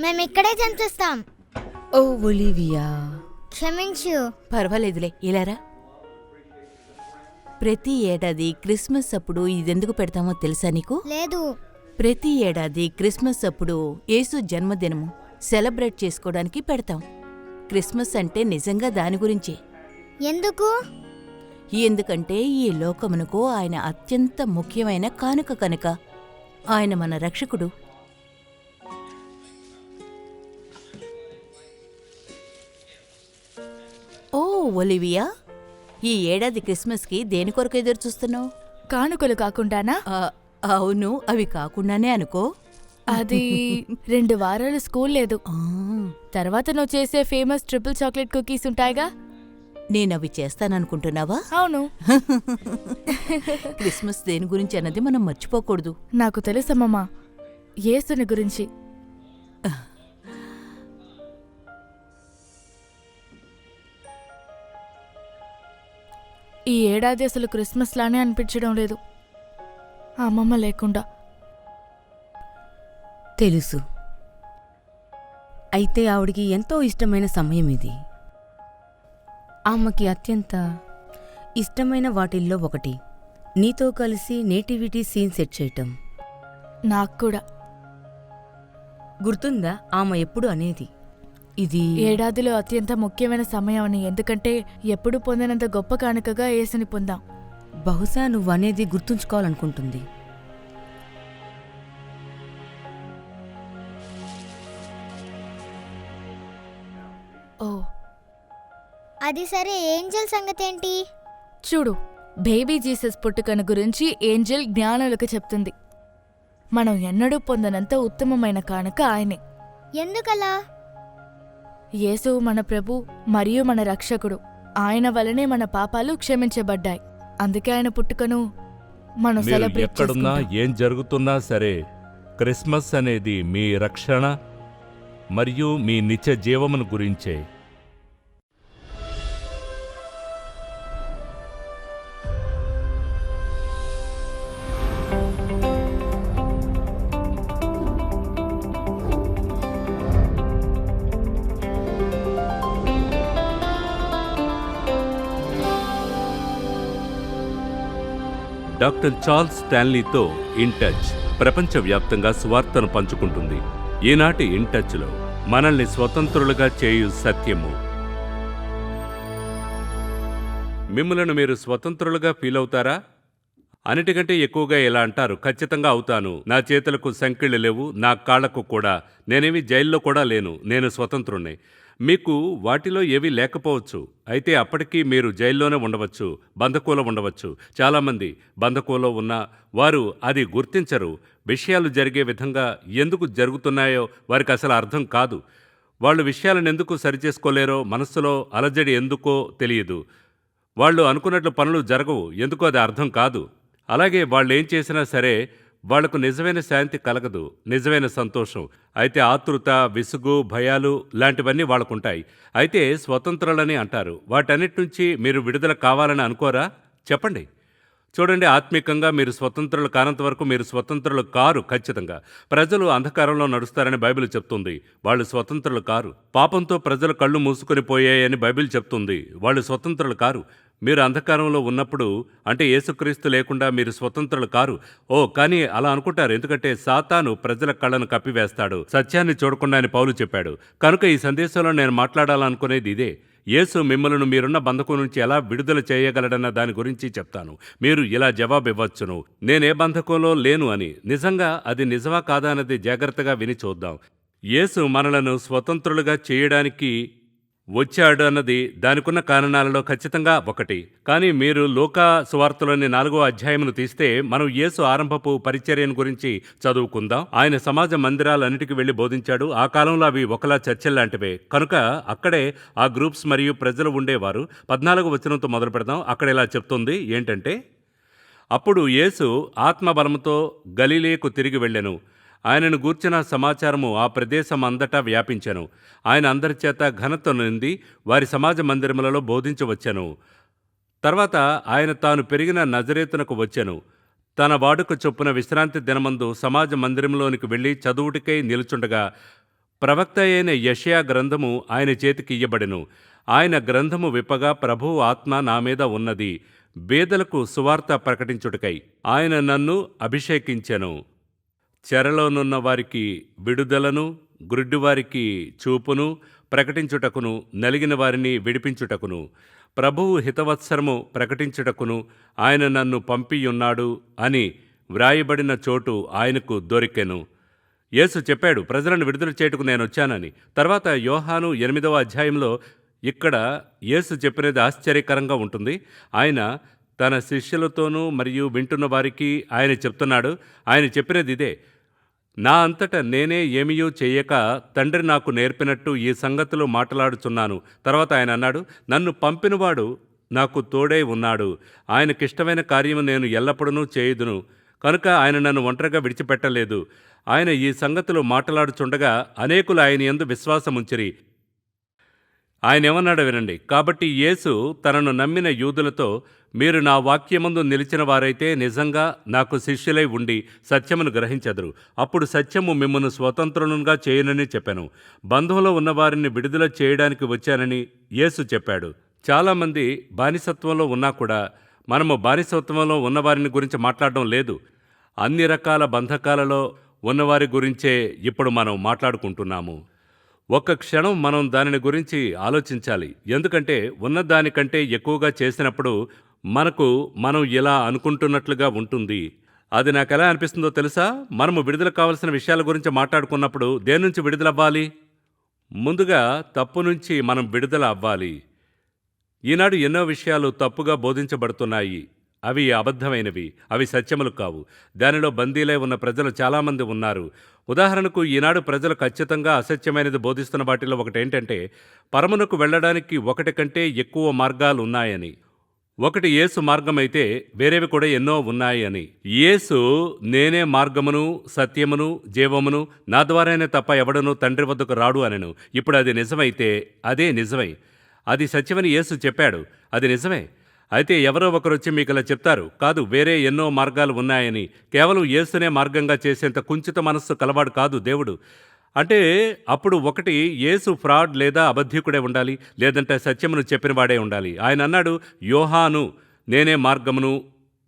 మేము ఇక్కడే చంపిస్తాం ఓ ఒలివియా. క్షమించు. పర్వాలేదులే ఇలారా ప్రతి ఏడాది క్రిస్మస్ అప్పుడు ఇదెందుకు పెడతామో తెలుసా నీకు? లేదు. ప్రతి ఏడాది క్రిస్మస్ అప్పుడు యేసు జన్మదినము సెలబ్రేట్ చేసుకోవడానికి పెడతాం. క్రిస్మస్ అంటే నిజంగా దాని గురించే. ఎందుకు? ఎందుకంటే ఈ లోకమునకు ఆయన అత్యంత ముఖ్యమైన కానుక కనుక. ఆయన మన రక్షకుడు. ఓ ఒలివియా? ఈ ఏడాది క్రిస్మస్కి దేని కొరకు ఎదురు చూస్తున్నావు? కానుకలు కాకుండానా? అవును అవి కాకుండానే అనుకో. అది రెండు వారాలు స్కూల్ లేదు. తర్వాత నువ్వు చేసే ఫేమస్ ట్రిపుల్ చాక్లెట్ కుకీస్ ఉంటాయిగా? నేనవి చేస్తాననుకుంటున్నావా? అవును. క్రిస్మస్ దేని గురించి అన్నది మనం మర్చిపోకూడదు. నాకు తెలుసమ్మమ్మా యేసుని గురించి. ఈ ఏడాది అసలు క్రిస్మస్ లానే అనిపించడం లేదు. అమ్మమ్మ లేకుండా. తెలుసు. అయితే ఆవిడికి ఎంతో ఇష్టమైన సమయం ఇది. ఆమెకి అత్యంత ఇష్టమైన వాటిల్లో ఒకటి. నీతో కలిసి నేటివిటీ సీన్ సెట్ చేయటం. నాకు కూడా. గుర్తుందా? ఆమె ఎప్పుడు అనేది? ఇది ఏడాదిలో అత్యంత ముఖ్యమైన సమయం అని ఎందుకంటే ఎప్పుడు పొందినంత గొప్ప కానుకగా యేసుని పొందాం. బహుశా నువ్వు అనేది గుర్తుంచుకోవాలనుకుంటుంది. ఓ. అది సరే ఏంజల్ సంగతి ఏంటి చూడు బేబీ జీసస్ పుట్టుకను గురించి ఏంజెల్ జ్ఞానులకు చెప్తుంది. మనం ఎన్నడూ పొందనంత ఉత్తమమైన కానుక ఆయనే. ఎందుకలా? యేసు మన ప్రభు మరియు మన రక్షకుడు. ఆయన వలనే మన పాపాలు క్షమించబడ్డాయి. అందుకే ఆయన పుట్టుకను మనం మీరు సెలబ్రేట్ ఎక్కడున్నా చేసుకుంటాం. ఏం జరుగుతున్నా సరే క్రిస్మస్ అనేది మీ రక్షణ మరియు మీ నిత్య జీవమును గురించే. డాక్టర్ చార్ల్స్ స్టాన్లీతో ఇన్ టచ్. ప్రపంచవ్యాప్తంగా స్వార్థను పంచుకుంటుంది. ఈనాటి ఇన్ టచ్లో మనల్ని స్వతంత్రులుగా చేయు సత్యము. మిమ్మలను మీరు స్వతంత్రులుగా ఫీల్ అవుతారా? అన్నిటికంటే ఎక్కువగా ఇలా అంటారు? ఖచ్చితంగా అవుతాను. నా చేతులకు సంకెళ్ళు లేవు నా కాళ్ళకు కూడా. నేనేమి జైల్లో కూడా లేను. నేను స్వతంత్రుణ్ణి. మీకు వాటిలో ఏవీ లేకపోవచ్చు అయితే అప్పటికీ మీరు జైల్లోనే ఉండవచ్చు బంధకులో ఉండవచ్చు. చాలామంది బంధకులో ఉన్న వారు అది గుర్తించరు. విషయాలు జరిగే విధంగా ఎందుకు జరుగుతున్నాయో వారికి అసలు అర్థం కాదు. వాళ్ళు విషయాలను ఎందుకు సరిచేసుకోలేరో మనస్సులో అలజడి ఎందుకో తెలియదు. వాళ్ళు అనుకున్నట్లు పనులు జరగవు ఎందుకో అది అర్థం కాదు. అలాగే వాళ్ళు ఏం చేసినా సరే వాళ్ళకు నిజమైన శాంతి కలగదు నిజమైన సంతోషం. అయితే ఆతృత విసుగు భయాలు లాంటివన్నీ వాళ్ళకుంటాయి అయితే స్వతంత్రులని అంటారు. వాటన్నిటి నుంచి మీరు విడుదల కావాలని అనుకోరా? చెప్పండి. చూడండి ఆత్మీకంగా మీరు స్వతంత్రులు కానంత వరకు మీరు స్వతంత్రులు కారు ఖచ్చితంగా. ప్రజలు అంధకారంలో నడుస్తారని బైబిల్ చెప్తుంది. వాళ్ళు స్వతంత్రులు కారు. పాపంతో ప్రజలు కళ్ళు మూసుకొని పోయాయని బైబిల్ చెప్తుంది. వాళ్ళు స్వతంత్రులు కారు. మీరు అంధకారంలో ఉన్నప్పుడు అంటే యేసుక్రీస్తు లేకుండా మీరు స్వతంత్రులు కారు. ఓ కానీ అలా అనుకుంటారు. ఎందుకంటే సాతాను ప్రజల కళ్ళను కప్పివేస్తాడు. సత్యాన్ని చూడకుండా అని పౌలు చెప్పాడు. కనుక ఈ సందేశంలో నేను మాట్లాడాలనుకునేది ఇదే. యేసు మిమ్మల్ని మీరున్న బంధకం నుంచి ఎలా విడుదల చేయగలడన్న దాని గురించి చెప్తాను. మీరు ఇలా జవాబు ఇవ్వచ్చును. నేనే బంధకంలో లేను అని. నిజంగా అది నిజమా కాదా అన్నది జాగ్రత్తగా విని చూద్దాం. యేసు మనలను స్వతంత్రులుగా చేయడానికి వచ్చాడు అన్నది దానికున్న కారణాలలో ఖచ్చితంగా ఒకటి. కానీ మీరు లోకా సువార్తలోని నాలుగో అధ్యాయమును తీస్తే మనం యేసు ఆరంభపు పరిచర్యను గురించి చదువుకుందాం. ఆయన సమాజ మందిరాలన్నిటికీ వెళ్ళి బోధించాడు. ఆ కాలంలో అవి ఒకలా చర్చల్లాంటివే. కనుక అక్కడే ఆ గ్రూప్స్ మరియు ప్రజలు ఉండేవారు. పద్నాలుగు వచనంతో మొదలు పెడదాం. అక్కడ ఇలా చెప్తుంది. ఏంటంటే అప్పుడు యేసు ఆత్మబలముతో గలీలేకు తిరిగి వెళ్ళెను. ఆయనను గూర్చిన సమాచారము ఆ ప్రదేశం అంతటా వ్యాపించెను. ఆయన అందరి చేత ఘనత నింది వారి సమాజ మందిరములలో బోధించవచ్చెను. తర్వాత ఆయన తాను పెరిగిన నజరేతునకు వచ్చెను. తన వాడుక చొప్పున విశ్రాంతి దినమందు సమాజ మందిరంలోనికి వెళ్ళి చదువుటికై నిలుచుండగా ప్రవక్త అయిన యషయా గ్రంథము ఆయన చేతికి ఇయ్యబడెను. ఆయన గ్రంథము విప్పగా ప్రభువు ఆత్మ నా మీద ఉన్నది. బేదలకు సువార్త ప్రకటించుటకై ఆయన నన్ను అభిషేకించెను. చెరలోనున్న వారికి విడుదలను గురుడ్డివారికి చూపును ప్రకటించుటకును నలిగిన వారిని విడిపించుటకును. ప్రభువు హితవత్సరము ప్రకటించుటకును ఆయన నన్ను పంపియున్నాడు అని వ్రాయబడిన చోటు ఆయనకు దొరికెను. యేసు చెప్పాడు ప్రజలను విడుదల చేయుటకు నేను వచ్చానని. తర్వాత యోహాను ఎనిమిదవ అధ్యాయంలో ఇక్కడ యేసు చెప్పినది ఆశ్చర్యకరంగా ఉంటుంది. ఆయన తన శిష్యులతోనూ మరియు వింటున్న వారికి ఆయన చెప్తున్నాడు. ఆయన చెప్పినది ఇదే నా అంతట నేనే ఏమీయూ చేయక తండ్రి నాకు నేర్పినట్టు ఈ సంగతులు మాట్లాడుచున్నాను. తర్వాత ఆయన అన్నాడు నన్ను పంపినవాడు నాకు తోడై ఉన్నాడు. ఆయనకిష్టమైన కార్యము నేను ఎల్లప్పుడూ చేయుదును. కనుక ఆయన నన్ను ఒంటరిగా విడిచిపెట్టలేదు. ఆయన ఈ సంగతులు మాట్లాడుచుండగా అనేకులు ఆయన యందు విశ్వాసముంచిరి. ఆయన ఏమన్నాడో వినండి. కాబట్టి యేసు తనను నమ్మిన యూదులతో మీరు నా వాక్యమందు నిలిచిన వారైతే నిజంగా నాకు శిష్యులై ఉండి సత్యమును గ్రహించెదరు. అప్పుడు సత్యము మిమ్మల్ని స్వతంత్రునుగా చేయనని చెప్పాను. బంధువులో ఉన్నవారిని విడుదల చేయడానికి వచ్చానని యేసు చెప్పాడు. చాలామంది బానిసత్వంలో ఉన్నా కూడా మనము బానిసత్వంలో ఉన్నవారిని గురించి మాట్లాడడం లేదు. అన్ని రకాల బంధకాలలో ఉన్నవారి గురించే ఇప్పుడు మనం మాట్లాడుకుంటున్నాము. ఒక్క క్షణం మనం దానిని గురించి ఆలోచించాలి. ఎందుకంటే ఉన్నదానికంటే ఎక్కువగా చేసినప్పుడు మనకు మనం ఇలా అనుకుంటున్నట్లుగా ఉంటుంది. అది నాకు ఎలా అనిపిస్తుందో తెలుసా? మనము విడుదల కావాల్సిన విషయాల గురించి మాట్లాడుకున్నప్పుడు దేని నుంచి విడుదలవ్వాలి? ముందుగా తప్పు నుంచి మనం విడుదల అవ్వాలి. ఈనాడు ఎన్నో విషయాలు తప్పుగా బోధించబడుతున్నాయి. అవి అబద్ధమైనవి అవి సత్యములు కావు. దానిలో బందీలై ఉన్న ప్రజలు చాలామంది ఉన్నారు. ఉదాహరణకు ఈనాడు ప్రజలు ఖచ్చితంగా అసత్యమైనది బోధిస్తున్న వాటిలో ఒకటి ఏంటంటే పరమునకు వెళ్ళడానికి ఒకటి కంటే ఎక్కువ మార్గాలు ఉన్నాయని ఒకటి యేసు మార్గమైతే వేరేవి కూడా ఎన్నో ఉన్నాయి అని యేసు నేనే మార్గమును సత్యమును జీవమును నా ద్వారానే తప్ప ఎవడనూ తండ్రి వద్దకు రాడు అనను. ఇప్పుడు అది నిజమైతే అదే నిజమై. అది సత్యమని యేసు చెప్పాడు. అది నిజమే. అయితే ఎవరో ఒకరు వచ్చి మీకు ఇలా చెప్తారు. కాదు వేరే ఎన్నో మార్గాలు ఉన్నాయని. కేవలం యేసునే మార్గంగా చేసేంత కుంచిత మనస్సు కలవాడు కాదు దేవుడు. అంటే అప్పుడు ఒకటి యేసు ఫ్రాడ్ లేదా అబద్ధికుడే ఉండాలి లేదంటే సత్యమును చెప్పినవాడే ఉండాలి. ఆయన అన్నాడు యోహాను నేనే మార్గమును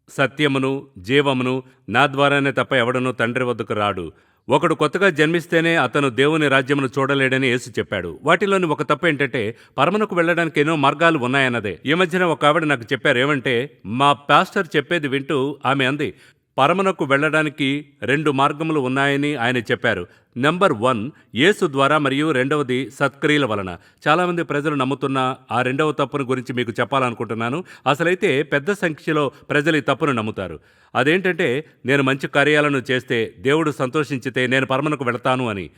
సత్యమును జీవమును నా ద్వారానే తప్ప ఎవడనూ తండ్రి వద్దకు రాడు. ఒకడు కొత్తగా జన్మిస్తేనే అతను దేవుని రాజ్యమును చూడలేడని యేసు చెప్పాడు. వాటిలోని ఒక తప్పు ఏంటంటే పరమనకు వెళ్ళడానికి ఎన్నో మార్గాలు ఉన్నాయన్నదే. ఈ మధ్యన ఒక ఆవిడ నాకు చెప్పారు ఏమంటే మా పాస్టర్ చెప్పేది వింటూ ఆమె అంది పరమనకు వెళ్ళడానికి రెండు మార్గములు ఉన్నాయని ఆయన చెప్పారు. నెంబర్ వన్ యేసు ద్వారా మరియు రెండవది సత్క్రియల వలన. చాలామంది ప్రజలు నమ్ముతున్న ఆ రెండవ తప్పును గురించి మీకు చెప్పాలనుకుంటున్నాను. అసలైతే పెద్ద సంఖ్యలో ప్రజలు ఈ తప్పును నమ్ముతారు. అదేంటంటే నేను మంచి కార్యాలను చేస్తే దేవుడు సంతోషించితే నేను పరమనకు వెళతాను అని.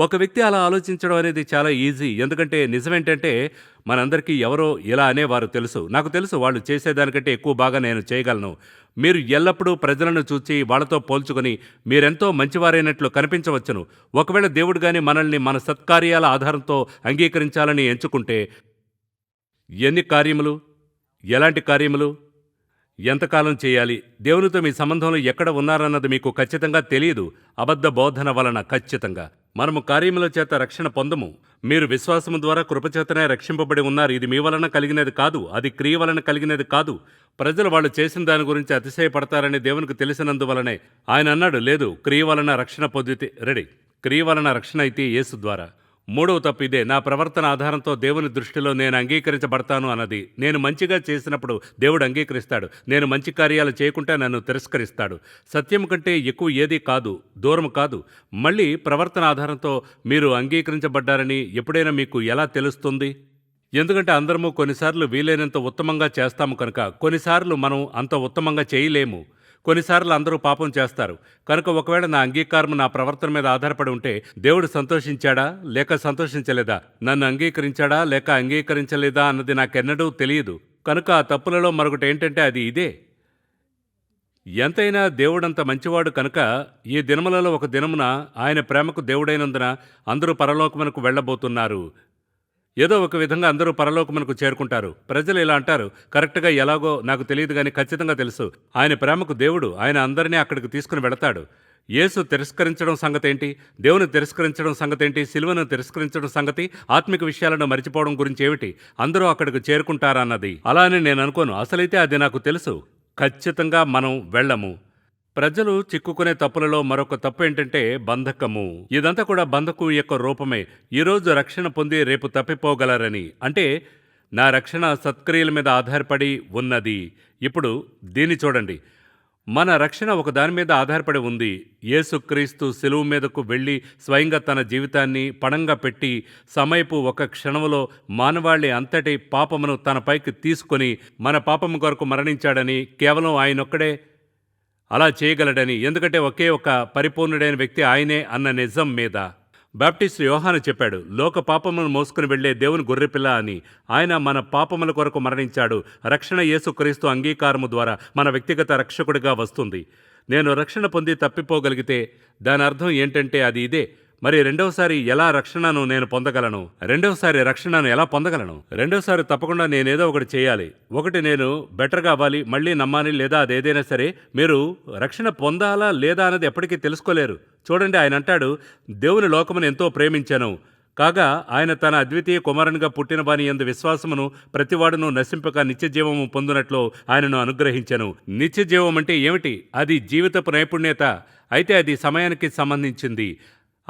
ఒక వ్యక్తి అలా ఆలోచించడం అనేది చాలా ఈజీ. ఎందుకంటే నిజమేంటంటే మనందరికీ ఎవరో ఇలా అనేవారు తెలుసు. నాకు తెలుసు వాళ్ళు చేసేదానికంటే ఎక్కువ బాగా నేను చేయగలను. మీరు ఎల్లప్పుడూ ప్రజలను చూచి వాళ్ళతో పోల్చుకొని మీరెంతో మంచివారైనట్లు కనిపించవచ్చును. ఒకవేళ దేవుడు కానీ మనల్ని మన సత్కార్యాల ఆధారంతో అంగీకరించాలని ఎంచుకుంటే ఎన్ని కార్యములు ఎలాంటి కార్యములు ఎంతకాలం చేయాలి దేవునితో మీ సంబంధంలో ఎక్కడ ఉన్నారన్నది మీకు ఖచ్చితంగా తెలియదు. అబద్ధ బోధన వలన ఖచ్చితంగా. మనము కార్యముల చేత రక్షణ పొందము. మీరు విశ్వాసము ద్వారా కృపచేతనే రక్షింపబడి ఉన్నారు. ఇది మీ వలన కలిగినది కాదు. అది క్రియ వలన కలిగినది కాదు. ప్రజలు వాళ్ళు చేసిన దాని గురించి అతిశయపడతారని దేవునికి తెలిసినందువలనే ఆయన అన్నాడు లేదు క్రియ వలన రక్షణ పొందితే రెడీ. క్రియ వలన రక్షణ అయితే యేసు ద్వారా. మూడవ తప్పు ఇదే. నా ప్రవర్తన ఆధారంతో దేవుని దృష్టిలో నేను అంగీకరించబడతాను అన్నది. నేను మంచిగా చేసినప్పుడు దేవుడు అంగీకరిస్తాడు. నేను మంచి కార్యాలు చేయకుంటే నన్ను తిరస్కరిస్తాడు. సత్యం కంటే ఎక్కువ ఏదీ కాదు దూరం కాదు. మళ్ళీ ప్రవర్తన ఆధారంతో మీరు అంగీకరించబడ్డారని ఎప్పుడైనా మీకు ఎలా తెలుస్తుంది? ఎందుకంటే అందరము కొన్నిసార్లు వీలైనంత ఉత్తమంగా చేస్తాము కనుక కొన్నిసార్లు మనం అంత ఉత్తమంగా చేయలేము. కొన్నిసార్లు అందరూ పాపం చేస్తారు. కనుక ఒకవేళ నా అంగీకారం నా ప్రవర్తన మీద ఆధారపడి ఉంటే దేవుడు సంతోషించాడా? లేక సంతోషించలేదా? నన్ను అంగీకరించాడా? లేక అంగీకరించలేదా అన్నది నాకెన్నడూ తెలియదు. కనుక ఆ తప్పులలో మరొకటి ఏంటంటే అది ఇదే. ఎంతైనా దేవుడంత మంచివాడు కనుక ఈ దినములలో ఒక దినమున ఆయన ప్రేమకు దేవుడైనందున అందరూ పరలోకమునకు వెళ్ళబోతున్నారు. ఏదో ఒక విధంగా అందరూ పరలోకమునకు చేరుకుంటారు. ప్రజలు ఇలా అంటారు. కరెక్ట్గా ఎలాగో నాకు తెలియదు కానీ ఖచ్చితంగా తెలుసు. ఆయన ప్రేమకు దేవుడు ఆయన అందరినీ అక్కడికి తీసుకుని వెళతాడు. యేసు తిరస్కరించడం సంగతేంటి? దేవుని తిరస్కరించడం సంగతేంటి? సిలువను తిరస్కరించడం సంగతి? ఆత్మిక విషయాలను మరిచిపోవడం గురించి ఏమిటి? అందరూ అక్కడికి చేరుకుంటారన్నది. అలా అని నేను అనుకోను. అసలైతే అది నాకు తెలుసు. ఖచ్చితంగా మనం వెళ్ళము. ప్రజలు చిక్కుకునే తప్పులలో మరొక తప్పు ఏంటంటే బంధకము. ఇదంతా కూడా బంధకం యొక్క రూపమే. ఈరోజు రక్షణ పొంది రేపు తప్పిపోగలరని. అంటే నా రక్షణ సత్క్రియల మీద ఆధారపడి ఉన్నది. ఇప్పుడు దీన్ని చూడండి. మన రక్షణ ఒక దాని మీద ఆధారపడి ఉంది. యేసుక్రీస్తు సెలువు మీదకు వెళ్ళి స్వయంగా తన జీవితాన్ని పణంగా పెట్టి సమయపు ఒక క్షణంలో మానవాళి అంతటి పాపమును తనపైకి తీసుకొని మన పాపము కొరకు మరణించాడని కేవలం ఆయనొక్కడే అలా చేయగలడని ఎందుకంటే ఒకే ఒక పరిపూర్ణుడైన వ్యక్తి ఆయనే అన్న నిజం మీద. బాప్టిస్ట్ యోహాను చెప్పాడు లోక పాపములను మోసుకుని వెళ్ళే దేవుని గొర్రెపిల్ల అని. ఆయన మన పాపముల కొరకు మరణించాడు. రక్షణ యేసుక్రీస్తు అంగీకారము ద్వారా మన వ్యక్తిగత రక్షకుడిగా వస్తుంది. నేను రక్షణ పొంది తప్పిపోగలిగితే దాని అర్థం ఏంటంటే అది ఇదే. మరి రెండవసారి ఎలా రక్షణను నేను పొందగలను? రెండవసారి రక్షణను ఎలా పొందగలను? రెండవసారి తప్పకుండా నేనేదో ఒకటి చేయాలి. ఒకటి నేను బెటర్గా అవ్వాలి మళ్ళీ నమ్మాలి లేదా అదేదైనా సరే మీరు రక్షణ పొందాలా లేదా అన్నది ఎప్పటికీ తెలుసుకోలేరు. చూడండి ఆయన అంటాడు దేవుని లోకమును ఎంతో ప్రేమించాను. కాగా ఆయన తన అద్వితీయ కుమారునిగా పుట్టిన వాని ఎందు విశ్వాసమును ప్రతివాడును నశింపక నిత్య జీవము పొందినట్లు ఆయనను అనుగ్రహించను. నిత్య జీవం అంటే ఏమిటి? అది జీవితపు నైపుణ్యత. అయితే అది సమయానికి సంబంధించింది.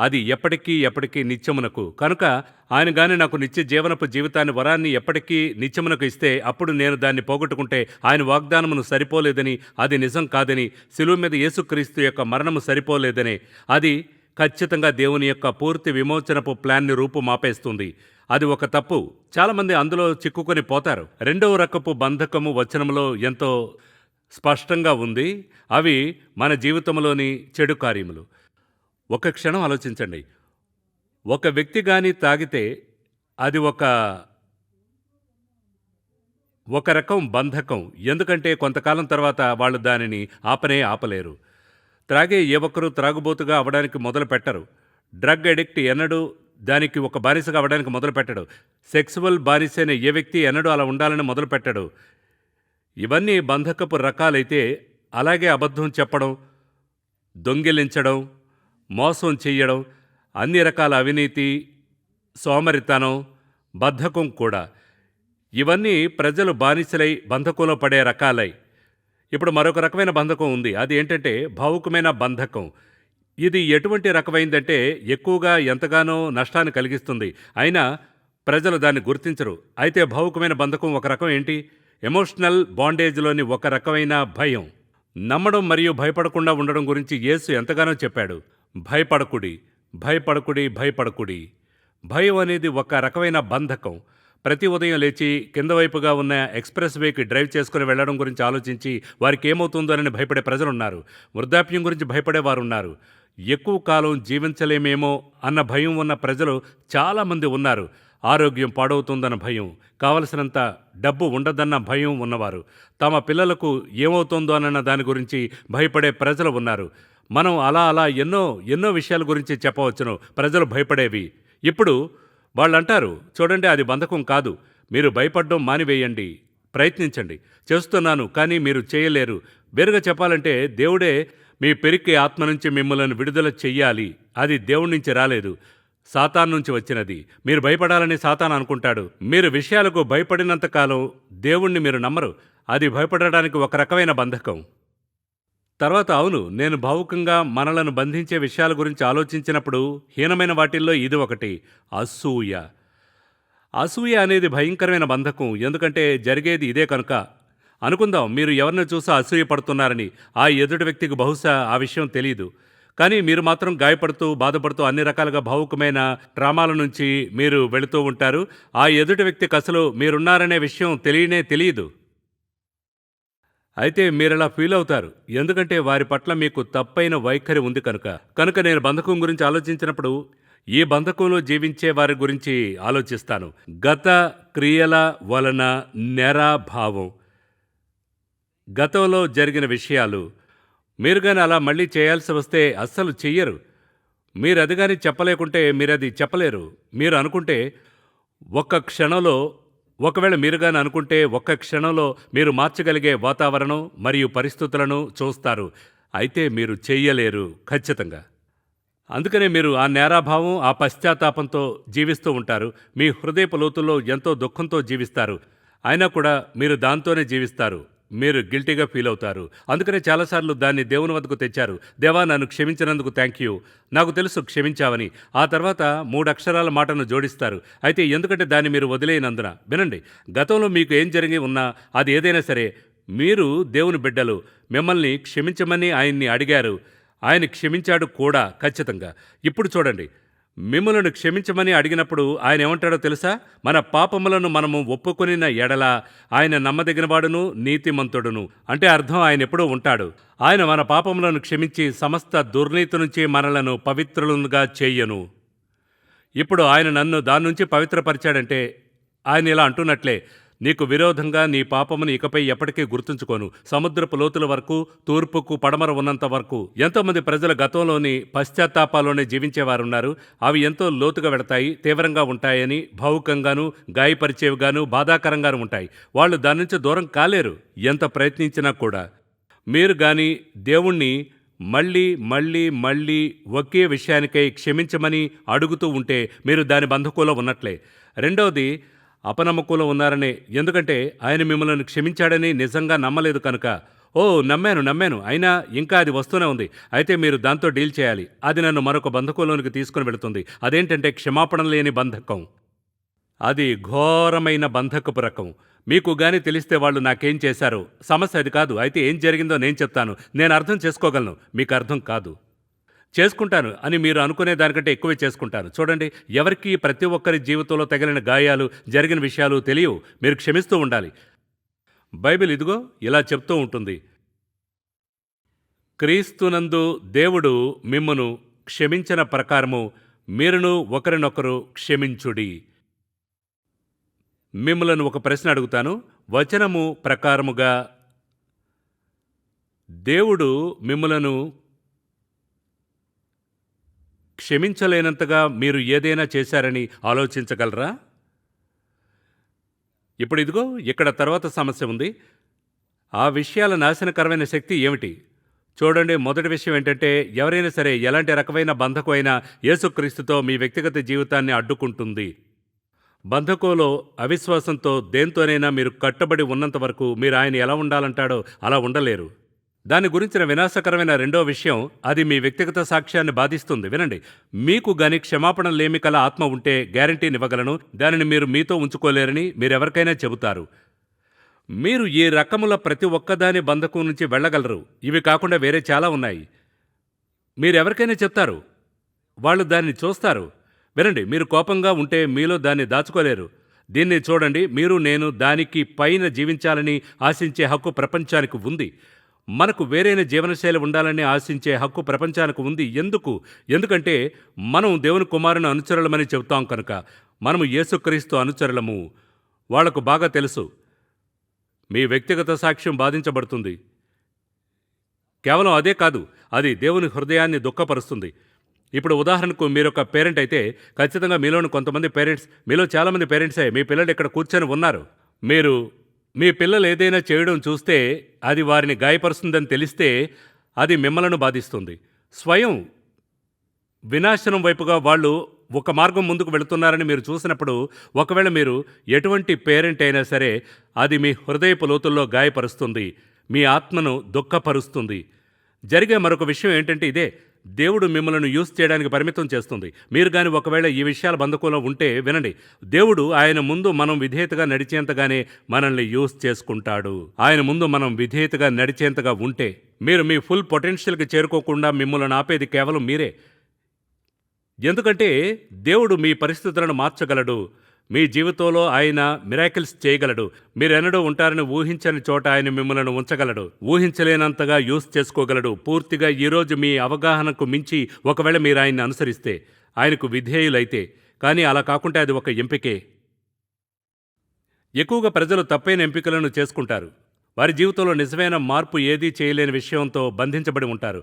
అది ఎప్పటికీ ఎప్పటికీ నిత్యమునకు. కనుక ఆయన గాని నాకు నిత్య జీవనపు జీవితాన్ని వరాన్ని ఎప్పటికీ నిత్యమునకు ఇస్తే అప్పుడు నేను దాన్ని పోగొట్టుకుంటే ఆయన వాగ్దానమును సరిపోలేదని అది నిజం కాదని శిలువ మీద యేసుక్రీస్తు యొక్క మరణము సరిపోలేదని అది ఖచ్చితంగా దేవుని యొక్క పూర్తి విమోచనపు ప్లాన్ని రూపుమాపేస్తుంది అది ఒక తప్పు. చాలామంది అందులో చిక్కుకొని పోతారు. రెండవ రకపు బంధకము వచనంలో ఎంతో స్పష్టంగా ఉంది. అవి మన జీవితంలోని చెడు కార్యములు. ఒక క్షణం ఆలోచించండి. ఒక వ్యక్తి కానీ తాగితే అది ఒక ఒక రకం బంధకం. ఎందుకంటే కొంతకాలం తర్వాత వాళ్ళు దానిని ఆపనే ఆపలేరు. త్రాగే ఏ ఒక్కరూ త్రాగుబోతుగా అవడానికి మొదలు పెట్టరు. డ్రగ్ అడిక్ట్ ఎన్నడూ దానికి ఒక బానిసగా అవడానికి మొదలు పెట్టడు. సెక్సువల్ బానిసైన ఏ వ్యక్తి ఎన్నడూ అలా ఉండాలని మొదలు పెట్టడు. ఇవన్నీ బంధకపు రకాలైతే అలాగే అబద్ధం చెప్పడం దొంగిలించడం మోసం చెయ్యడం అన్ని రకాల అవినీతి సోమరితనం బద్ధకం కూడా. ఇవన్నీ ప్రజలు బానిసలై బంధకంలో పడే రకాలై. ఇప్పుడు మరొక రకమైన బంధకం ఉంది. అది ఏంటంటే భావుకమైన బంధకం. ఇది ఎటువంటి రకమైందంటే ఎక్కువగా ఎంతగానో నష్టాన్ని కలిగిస్తుంది. అయినా ప్రజలు దాన్ని గుర్తించరు. అయితే భావుకమైన బంధకం ఒక రకం ఏంటి? ఎమోషనల్ బాండేజ్లోని ఒక రకమైన భయం. నమ్మడం మరియు భయపడకుండా ఉండడం గురించి యేసు ఎంతగానో చెప్పాడు. భయపడకుడి భయపడకుడి భయపడకుడి. భయం అనేది ఒక రకమైన బంధకం. ప్రతి ఉదయం లేచి కింద వైపుగా ఉన్న ఎక్స్ప్రెస్ వేకి డ్రైవ్ చేసుకుని వెళ్ళడం గురించి ఆలోచించి వారికి ఏమవుతుందోనని భయపడే ప్రజలున్నారు. వృద్ధాప్యం గురించి భయపడే వారు ఉన్నారు ఎక్కువ కాలం జీవించలేమేమో అన్న భయం ఉన్న ప్రజలు చాలామంది ఉన్నారు. ఆరోగ్యం పాడవుతుందన్న భయం కావలసినంత డబ్బు ఉండదన్న భయం ఉన్నవారు. తమ పిల్లలకు ఏమవుతుందోనన్న దాని గురించి భయపడే ప్రజలు ఉన్నారు. మనం అలా అలా ఎన్నో ఎన్నో విషయాల గురించి చెప్పవచ్చును. ప్రజలు భయపడేవి. ఇప్పుడు వాళ్ళంటారు చూడండి అది బంధకం కాదు. మీరు భయపడడం మానివేయండి. ప్రయత్నించండి. చేస్తున్నాను కానీ మీరు చేయలేరు. వేరుగా చెప్పాలంటే దేవుడే మీ పెరిక్కి ఆత్మ నుంచి మిమ్మల్ని విడుదల చెయ్యాలి. అది దేవుడి నుంచి రాలేదు. సాతాన్ నుంచి వచ్చినది. మీరు భయపడాలని సాతాన్ అనుకుంటాడు. మీరు విషయాలకు భయపడినంతకాలం దేవుణ్ణి మీరు నమ్మరు. అది భయపడడానికి ఒక రకమైన బంధకం. తర్వాత అవును నేను భావుకంగా మనలను బంధించే విషయాల గురించి ఆలోచించినప్పుడు హీనమైన వాటిల్లో ఇది ఒకటి అసూయ. అసూయ అనేది భయంకరమైన బంధకం ఎందుకంటే జరిగేది ఇదే కనుక. అనుకుందాం మీరు ఎవరిని చూసా అసూయ పడుతున్నారని ఆ ఎదుటి వ్యక్తికి బహుశా ఆ విషయం తెలియదు కానీ మీరు మాత్రం గాయపడుతూ బాధపడుతూ అన్ని రకాలుగా భావుకమైన ట్రామాల నుంచి మీరు వెళుతూ ఉంటారు. ఆ ఎదుటి వ్యక్తికి అసలు మీరున్నారనే విషయం తెలియనే తెలియదు. అయితే మీరలా ఫీల్ అవుతారు. ఎందుకంటే వారి పట్ల మీకు తప్పైన వైఖరి ఉంది కనుక. కనుక నేను బంధకం గురించి ఆలోచించినప్పుడు ఈ బంధకంలో జీవించే వారి గురించి ఆలోచిస్తాను. గత క్రియల వలన నెరాభావం. గతంలో జరిగిన విషయాలు. మీరు కానీ అలా మళ్ళీ చేయాల్సి వస్తే అస్సలు చెయ్యరు. మీరు అది కానీ చెప్పలేకుంటే మీరు అది చెప్పలేరు. మీరు అనుకుంటే ఒక్క క్షణంలో ఒకవేళ మీరుగాని అనుకుంటే ఒక్క క్షణంలో మీరు మార్చగలిగే వాతావరణం మరియు పరిస్థితులను చూస్తారు. అయితే మీరు చెయ్యలేరు ఖచ్చితంగా. అందుకనే మీరు ఆ నేరాభావం ఆ పశ్చాత్తాపంతో జీవిస్తూ ఉంటారు. మీ హృదయపు లోతుల్లో ఎంతో దుఃఖంతో జీవిస్తారు. అయినా కూడా మీరు దాంతోనే జీవిస్తారు. మీరు గిల్టీగా ఫీల్ అవుతారు. అందుకనే చాలాసార్లు దాన్ని దేవుని వద్దకు తెచ్చారు. దేవా నన్ను క్షమించినందుకు థ్యాంక్ యూ నాకు తెలుసు క్షమించావని. ఆ తర్వాత మూడు అక్షరాల మాటను జోడిస్తారు. అయితే ఎందుకంటే దాన్ని మీరు వదిలేయనందున వినండి. గతంలో మీకు ఏం జరిగి ఉన్నా అది ఏదైనా సరే మీరు దేవుని బిడ్డలు. మిమ్మల్ని క్షమించమని ఆయన్ని అడిగారు. ఆయన క్షమించాడు కూడా ఖచ్చితంగా. ఇప్పుడు చూడండి. మిమ్మలను క్షమించమని అడిగినప్పుడు ఆయన ఏమంటాడో తెలుసా? మన పాపములను మనము ఒప్పుకొనిన ఎడల ఆయన నమ్మదగినవాడును నీతిమంతుడును. అంటే అర్థం ఆయన ఎప్పుడూ ఉంటాడు. ఆయన మన పాపములను క్షమించి సమస్త దుర్నీతి నుంచి మనలను పవిత్రులుగా చేయను. ఇప్పుడు ఆయన నన్ను దాని నుంచి పవిత్రపరిచాడంటే ఆయన ఇలా అంటున్నట్లే నీకు విరోధంగా నీ పాపమును ఇకపై ఎప్పటికీ గుర్తుంచుకోను. సముద్రపు లోతుల వరకు తూర్పుకు పడమర ఉన్నంత వరకు ఎంతోమంది ప్రజల గతంలోని పశ్చాత్తాపాల్లోనే జీవించేవారున్నారు. అవి ఎంతో లోతుగా వెడతాయి తీవ్రంగా ఉంటాయని భావుకంగాను గాయపరిచేవిగాను బాధాకరంగాను ఉంటాయి. వాళ్ళు దాని నుంచి దూరం కాలేరు ఎంత ప్రయత్నించినా కూడా. మీరు గాని దేవుణ్ణి మళ్ళీ మళ్ళీ మళ్ళీ ఒకే విషయానికై క్షమించమని అడుగుతూ ఉంటే మీరు దాని బంధకులో ఉన్నట్లే. రెండవది అపనమ్మకంలో ఉన్నారని ఎందుకంటే ఆయన మిమ్మల్ని క్షమించాడని నిజంగా నమ్మలేదు కనుక. ఓ నమ్మాను నమ్మాను. అయినా ఇంకా అది వస్తూనే ఉంది. అయితే మీరు దాంతో డీల్ చేయాలి. అది నన్ను మరొక బంధకంలోనికి తీసుకుని వెళుతుంది. అదేంటంటే క్షమాపణ లేని బంధకం. అది ఘోరమైన బంధకపు రకం. మీకు గాని తెలిస్తే వాళ్ళు నాకేం చేశారు? సమస్య అది కాదు. అయితే ఏం జరిగిందో నేను చెప్తాను. నేను అర్థం చేసుకోగలను. మీకు అర్థం కాదు. చేసుకుంటాను అని మీరు అనుకునే దానికంటే ఎక్కువే చేసుకుంటాను. చూడండి ఎవరికి ప్రతి ఒక్కరి జీవితంలో తగిలిన గాయాలు జరిగిన విషయాలు తెలియవు. మీరు క్షమిస్తూ ఉండాలి. బైబిల్ ఇదిగో ఇలా చెప్తూ ఉంటుంది. క్రీస్తునందు దేవుడు మిమ్మను క్షమించిన ప్రకారము మీరును ఒకరినొకరు క్షమించుడి. మిమ్మలను ఒక ప్రశ్న అడుగుతాను. వచనము ప్రకారముగా దేవుడు మిమ్మలను క్షమించలేనంతగా మీరు ఏదైనా చేశారని ఆలోచించగలరా? ఇప్పుడు ఇదిగో ఇక్కడ తర్వాత సమస్య ఉంది. ఆ విషయాల నాశనకరమైన శక్తి ఏమిటి? చూడండి మొదటి విషయం ఏంటంటే ఎవరైనా సరే ఎలాంటి రకమైన బంధకు అయినా యేసుక్రీస్తుతో మీ వ్యక్తిగత జీవితాన్ని అడ్డుకుంటుంది. బంధకోలో అవిశ్వాసంతో దేంతోనైనా మీరు కట్టబడి ఉన్నంత వరకు మీరు ఆయన ఎలా ఉండాలంటాడో అలా ఉండలేరు. దాని గురించిన వినాశకరమైన రెండో విషయం అది మీ వ్యక్తిగత సాక్ష్యాన్ని బాధిస్తుంది. వినండి. మీకు గాని క్షమాపణ లేమి కల ఆత్మ ఉంటే గ్యారంటీనివ్వగలను దానిని మీరు మీతో ఉంచుకోలేరని మీరెవరికైనా చెబుతారు. మీరు ఈ రకముల ప్రతి ఒక్కదాని బంధకం నుంచి వెళ్ళగలరు? ఇవి కాకుండా వేరే చాలా ఉన్నాయి. మీరెవరికైనా చెప్తారు? వాళ్ళు దాన్ని చూస్తారు. వినండి. మీరు కోపంగా ఉంటే మీలో దాన్ని దాచుకోలేరు. దీన్ని చూడండి. మీరు నేను దానికి పైన జీవించాలని ఆశించే హక్కు ప్రపంచానికి ఉంది. మనకు వేరైన జీవనశైలి ఉండాలని ఆశించే హక్కు ప్రపంచానికి ఉంది. ఎందుకు? ఎందుకంటే మనం దేవుని కుమారుని అనుచరులమని చెబుతాం కనుక. మనము యేసుక్రీస్తు అనుచరులము. వాళ్ళకు బాగా తెలుసు. మీ వ్యక్తిగత సాక్ష్యం బాధించబడుతుంది. కేవలం అదే కాదు అది దేవుని హృదయాన్ని దుఃఖపరుస్తుంది. ఇప్పుడు ఉదాహరణకు మీరు ఒక పేరెంట్ అయితే ఖచ్చితంగా మీలోని కొంతమంది పేరెంట్స్ మీలో చాలామంది పేరెంట్సే మీ పిల్లలు ఇక్కడ కూర్చొని ఉన్నారు. మీరు మీ పిల్లలు ఏదైనా చేయడం చూస్తే అది వారిని గాయపరుస్తుందని తెలిస్తే అది మిమ్మలను బాధిస్తుంది. స్వయం వినాశనం వైపుగా వాళ్ళు ఒక మార్గం ముందుకు వెళుతున్నారని మీరు చూసినప్పుడు ఒకవేళ మీరు ఎటువంటి పేరెంట్ అయినా సరే అది మీ హృదయపు లోతుల్లో గాయపరుస్తుంది. మీ ఆత్మను దుఃఖపరుస్తుంది. జరిగే మరొక విషయం ఏంటంటే ఇదే. దేవుడు మిమ్మల్ని యూస్ చేయడానికి పరిమితం చేస్తుంది. మీరు కానీ ఒకవేళ ఈ విషయాల బంధకంలో ఉంటే వినండి. దేవుడు ఆయన ముందు మనం విధేయతగా నడిచేంతగానే మనల్ని యూస్ చేసుకుంటాడు. ఆయన ముందు మనం విధేయతగా నడిచేంతగా ఉంటే మీరు మీ ఫుల్ పొటెన్షియల్కి చేరుకోకుండా మిమ్మల్ని ఆపేది కేవలం మీరే. ఎందుకంటే దేవుడు మీ పరిస్థితులను మార్చగలడు. మీ జీవితంలో ఆయన మిరాకిల్స్ చేయగలడు. మీరెన్నడూ ఉంటారని ఊహించని చోట ఆయన మిమ్మల్ని ఉంచగలడు. ఊహించలేనంతగా యూస్ చేసుకోగలడు. పూర్తిగా ఈరోజు మీ అవగాహనకు మించి ఒకవేళ మీరు ఆయన్ని అనుసరిస్తే ఆయనకు విధేయులైతే. కానీ అలా కాకుంటే అది ఒక ఎంపికే. ఎక్కువగా ప్రజలు తప్పైన ఎంపికలను చేసుకుంటారు. వారి జీవితంలో నిజమైన మార్పు ఏదీ చేయలేని విషయంతో బంధించబడి ఉంటారు.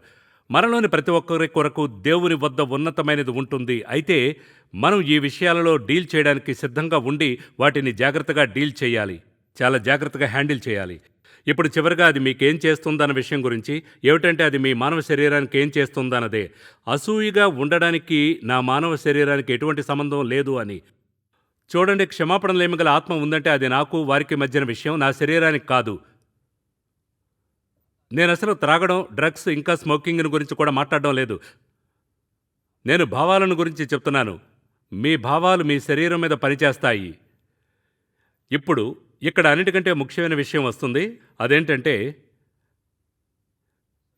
మనలోని ప్రతి ఒక్కరి కొరకు దేవుని వద్ద ఉన్నతమైనది ఉంటుంది. అయితే మనం ఈ విషయాలలో డీల్ చేయడానికి సిద్ధంగా ఉండి వాటిని జాగ్రత్తగా డీల్ చేయాలి. చాలా జాగ్రత్తగా హ్యాండిల్ చేయాలి. ఇప్పుడు చివరిగా అది మీకేం చేస్తుందన్న విషయం గురించి ఏమిటంటే అది మీ మానవ శరీరానికి ఏం చేస్తుందన్నదే. అసూయిగా ఉండడానికి నా మానవ శరీరానికి ఎటువంటి సంబంధం లేదు అని. చూడండి క్షమాపణ లేమిగల ఆత్మ ఉందంటే అది నాకు వారికి మధ్యన విషయం నా శరీరానికి కాదు. నేను అసలు త్రాగడం డ్రగ్స్ ఇంకా స్మోకింగ్ గురించి కూడా మాట్లాడడం లేదు. నేను భావాలను గురించి చెప్తున్నాను. మీ భావాలు మీ శరీరం మీద పనిచేస్తాయి. ఇప్పుడు ఇక్కడ అన్నిటికంటే ముఖ్యమైన విషయం వస్తుంది. అదేంటంటే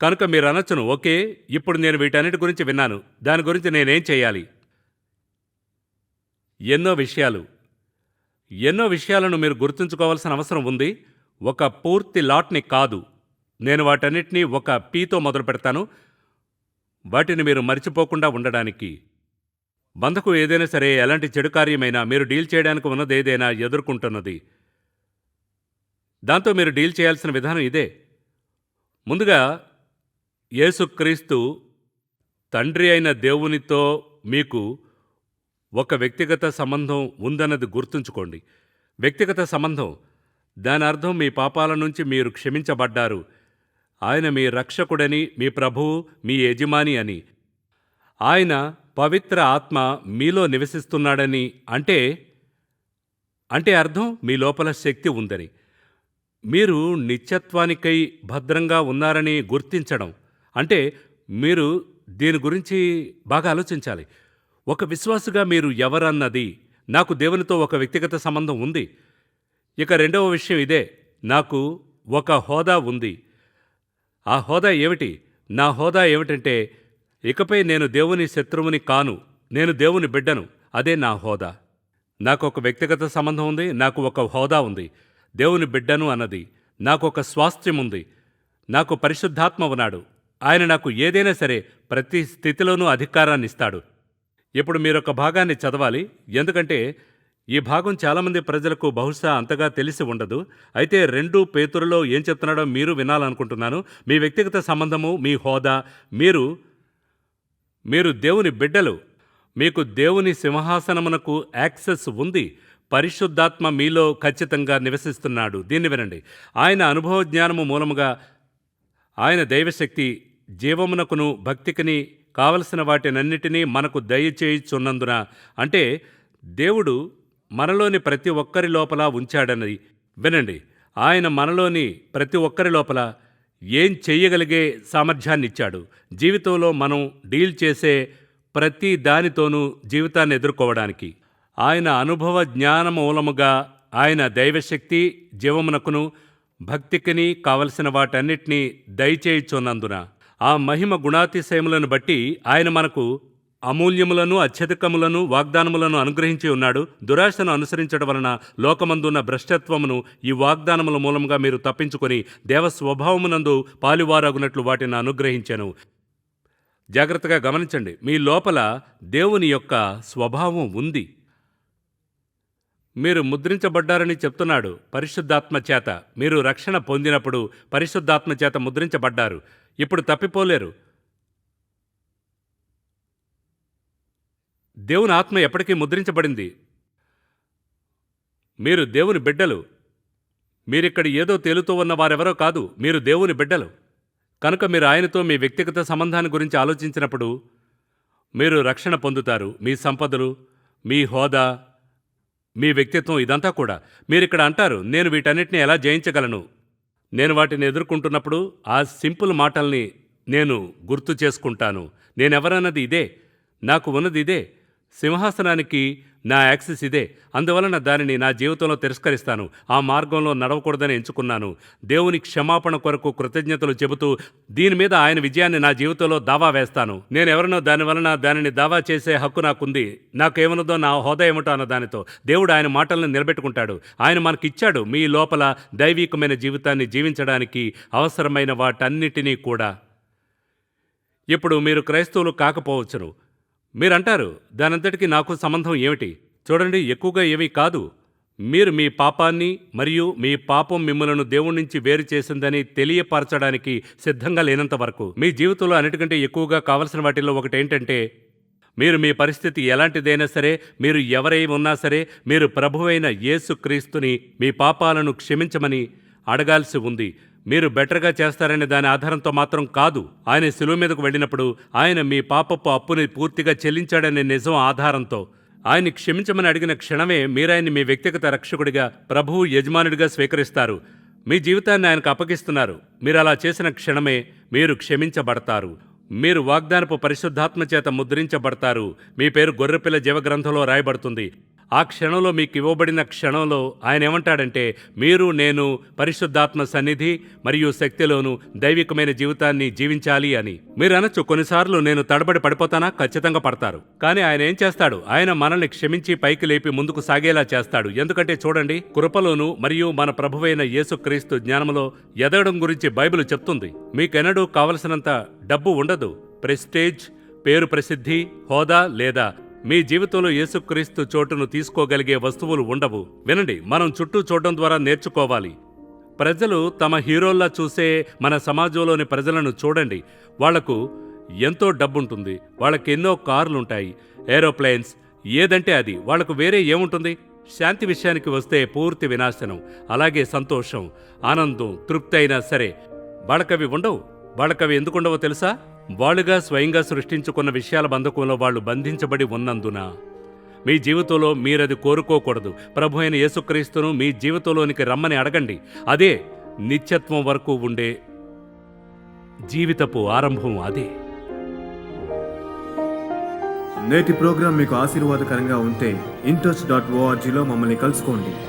కనుక మీరు అనొచ్చును ఓకే ఇప్పుడు నేను వీటన్నిటి గురించి విన్నాను. దాని గురించి నేనేం చేయాలి? ఎన్నో విషయాలు. ఎన్నో విషయాలను మీరు గుర్తుంచుకోవాల్సిన అవసరం ఉంది. ఒక పూర్తి లాట్ని కాదు. నేను వాటన్నిటినీ ఒక పీతో మొదలు పెడతాను. వాటిని మీరు మర్చిపోకుండా ఉండడానికి. బంధకు ఏదైనా సరే ఎలాంటి చెడు కార్యమైనా మీరు డీల్ చేయడానికి ఉన్నది ఏదైనా ఎదుర్కొంటున్నది. దాంతో మీరు డీల్ చేయాల్సిన విధానం ఇదే. ముందుగా యేసుక్రీస్తు తండ్రి అయిన దేవునితో మీకు ఒక వ్యక్తిగత సంబంధం ఉందన్నది గుర్తుంచుకోండి. వ్యక్తిగత సంబంధం. దాని అర్థం మీ పాపాల నుంచి మీరు క్షమించబడ్డారు. ఆయన మీ రక్షకుడని మీ ప్రభువు మీ యజమాని అని. ఆయన పవిత్ర ఆత్మ మీలో నివసిస్తున్నాడని అంటే అంటే అర్థం మీ లోపల శక్తి ఉందని. మీరు నిత్యత్వానికై భద్రంగా ఉన్నారని గుర్తించడం అంటే మీరు దీని గురించి బాగా ఆలోచించాలి. ఒక విశ్వాసుగా మీరు ఎవరన్నది నాకు దేవునితో ఒక వ్యక్తిగత సంబంధం ఉంది. ఇక రెండవ విషయం ఇదే నాకు ఒక హోదా ఉంది. ఆ హోదా ఏమిటి? నా హోదా ఏమిటంటే ఇకపై నేను దేవుని శత్రువుని కాను నేను దేవుని బిడ్డను. అదే నా హోదా. నాకు ఒక వ్యక్తిగత సంబంధం ఉంది నాకు ఒక హోదా ఉంది. దేవుని బిడ్డను అన్నది. నాకు ఒక స్వాస్థ్యం ఉంది. నాకు పరిశుద్ధాత్మ ఉన్నాడు. ఆయన నాకు ఏదైనా సరే ప్రతి స్థితిలోనూ అధికారాన్ని ఇస్తాడు. ఇప్పుడు మీరొక భాగాన్ని చదవాలి. ఎందుకంటే ఈ భాగం చాలామంది ప్రజలకు బహుశా అంతగా తెలిసి ఉండదు. అయితే రెండు పేతురులో ఏం చెప్తున్నాడో మీరు వినాలనుకుంటున్నాను. మీ వ్యక్తిగత సంబంధము మీ హోదా మీరు మీరు దేవుని బిడ్డలు. మీకు దేవుని సింహాసనమునకు యాక్సెస్ ఉంది. పరిశుద్ధాత్మ మీలో ఖచ్చితంగా నివసిస్తున్నాడు. దీన్ని వినండి. ఆయన అనుభవ జ్ఞానము మూలముగా ఆయన దైవశక్తి జీవమునకును భక్తికిని కావలసిన వాటినన్నిటినీ మనకు దయచేయుచున్నందున అంటే దేవుడు మనలోని ప్రతి ఒక్కరి లోపల ఉంచాడన్నది. వినండి ఆయన మనలోని ప్రతి ఒక్కరి లోపల ఏం చెయ్యగలిగే సామర్థ్యాన్ని ఇచ్చాడు జీవితంలో మనం డీల్ చేసే ప్రతి దానితోనూ జీవితాన్ని ఎదుర్కోవడానికి. ఆయన అనుభవ జ్ఞాన మూలముగా ఆయన దైవశక్తి జీవమునకును భక్తికిని కావలసిన వాటన్నిటినీ దయచేయుచున్నందున ఆ మహిమ గుణాతిశయములను బట్టి ఆయన మనకు అమూల్యములను అత్యధికములను వాగ్దానములను అనుగ్రహించి ఉన్నాడు. దురాశను అనుసరించడం వలన లోకమందున్న భ్రష్టత్వమును ఈ వాగ్దానముల మూలంగా మీరు తప్పించుకొని దేవ స్వభావమునందు వాటిని అనుగ్రహించాను. జాగ్రత్తగా గమనించండి మీ లోపల దేవుని యొక్క స్వభావం ఉంది. మీరు ముద్రించబడ్డారని చెప్తున్నాడు పరిశుద్ధాత్మ చేత. మీరు రక్షణ పొందినప్పుడు పరిశుద్ధాత్మ చేత ముద్రించబడ్డారు. ఇప్పుడు తప్పిపోలేరు. దేవుని ఆత్మ ఎప్పటికీ ముద్రించబడింది. మీరు దేవుని బిడ్డలు. మీరిక్కడ ఏదో తేలుతూ ఉన్న వారెవరో కాదు మీరు దేవుని బిడ్డలు. కనుక మీరు ఆయనతో మీ వ్యక్తిగత సంబంధాన్ని గురించి ఆలోచించినప్పుడు మీరు రక్షణ పొందుతారు మీ సంపదలు మీ హోదా మీ వ్యక్తిత్వం ఇదంతా కూడా. మీరిక్కడ అంటారు నేను వీటన్నిటిని ఎలా జయించగలను? నేను వాటిని ఎదుర్కొంటున్నప్పుడు ఆ సింపుల్ మాటల్ని నేను గుర్తు చేసుకుంటాను. నేనెవరన్నది ఇదే నాకు ఉన్నది ఇదే. సింహాసనానికి నా యాక్సెస్ ఇదే. అందువలన దానిని నా జీవితంలో తిరస్కరిస్తాను. ఆ మార్గంలో నడవకూడదని ఎంచుకున్నాను. దేవుని క్షమాపణ కొరకు కృతజ్ఞతలు చెబుతూ దీని మీద ఆయన విజయాన్ని నా జీవితంలో దావా వేస్తాను. నేను ఎవరినో దాని వలన దానిని దావా చేసే హక్కు నాకుంది. నాకేమన్నదో నా హోదా ఏమిటో అన్న దానితో దేవుడు ఆయన మాటలను నిలబెట్టుకుంటాడు. ఆయన మనకిచ్చాడు మీ లోపల దైవికమైన జీవితాన్ని జీవించడానికి అవసరమైన వాటన్నిటినీ కూడా. ఇప్పుడు మీరు క్రైస్తవులు కాకపోవచ్చును. మీరంటారు దానంతటికి నాకు సంబంధం ఏమిటి? చూడండి ఎక్కువగా ఏమీ కాదు. మీరు మీ పాపాన్ని మరియు మీ పాపం మిమ్మలను దేవుడి నుంచి వేరు చేసిందని తెలియపరచడానికి సిద్ధంగా లేనంత వరకు మీ జీవితంలో అన్నిటికంటే ఎక్కువగా కావలసిన వాటిల్లో ఒకటి ఏంటంటే మీరు మీ పరిస్థితి ఎలాంటిదైనా సరే మీరు ఎవరై ఉన్నా సరే మీరు ప్రభువైన యేసుక్రీస్తుని మీ పాపాలను క్షమించమని అడగాల్సి ఉంది. మీరు బెటర్గా చేస్తారనే దాని ఆధారంతో మాత్రం కాదు. ఆయన శిలువ మీదకు వెళ్ళినప్పుడు ఆయన మీ పాపపు అప్పుని పూర్తిగా చెల్లించాడనే నిజం ఆధారంతో. ఆయన్ని క్షమించమని అడిగిన క్షణమే మీరాయన్ని మీ వ్యక్తిగత రక్షకుడిగా ప్రభువు యజమానుడిగా స్వీకరిస్తారు. మీ జీవితాన్ని ఆయనకు అప్పగిస్తున్నారు. మీరు అలా చేసిన క్షణమే మీరు క్షమించబడతారు. మీరు వాగ్దానపు పరిశుద్ధాత్మ చేత ముద్రించబడతారు. మీ పేరు గొర్రెపిల్ల జీవగ్రంథంలో రాయబడుతుంది. ఆ క్షణంలో మీకు ఇవ్వబడిన క్షణంలో ఆయన ఏమంటాడంటే మీరు నేను పరిశుద్ధాత్మ సన్నిధి మరియు శక్తిలోను దైవికమైన జీవితాన్ని జీవించాలి అని. మీరు అనొచ్చు కొన్నిసార్లు నేను తడబడి పడిపోతానా? ఖచ్చితంగా పడతారు. కానీ ఆయన ఏం చేస్తాడు? ఆయన మనల్ని క్షమించి పైకి లేపి ముందుకు సాగేలా చేస్తాడు. ఎందుకంటే చూడండి కృపలోను మరియు మన ప్రభువైన యేసుక్రీస్తు జ్ఞానంలో ఎదగడం గురించి బైబిల్ చెప్తుంది. మీకెన్నడూ కావలసినంత డబ్బు ఉండదు. ప్రెస్టేజ్ పేరు ప్రసిద్ధి హోదా లేదా మీ జీవితంలో యేసుక్రీస్తు చోటును తీసుకోగలిగే వస్తువులు ఉండవు. వినండి మనం చుట్టూ చూడడం ద్వారా నేర్చుకోవాలి. ప్రజలు తమ హీరోల్లా చూసే మన సమాజంలోని ప్రజలను చూడండి. వాళ్ళకు ఎంతో డబ్బుంటుంది. వాళ్ళకి ఎన్నో కార్లుంటాయి. ఏరోప్లేన్స్ ఏదంటే అది. వాళ్ళకు వేరే ఏముంటుంది? శాంతి విషయానికి వస్తే పూర్తి వినాశనం అలాగే సంతోషం ఆనందం తృప్తి అయినా సరే. వాళ్ళకవి ఉండవు. వాళ్ళకవి ఎందుకుండవో తెలుసా? వాళ్ళుగా స్వయంగా సృష్టించుకున్న విషయాల బంధకంలో వాళ్ళు బంధించబడి ఉన్నందున మీ జీవితంలో మీరది కోరుకోకూడదు. ప్రభు అయిన యేసుక్రీస్తును మీ జీవితంలోనికి రమ్మని అడగండి. అదే నిత్యత్వం వరకు ఉండే జీవితపు ఆరంభం అదే. నేటి ప్రోగ్రాం మీకు ఆశీర్వాదకరంగా ఉంటే ఇంటర్స్ డాట్ ఓఆర్జీలో మమ్మల్ని కలుసుకోండి.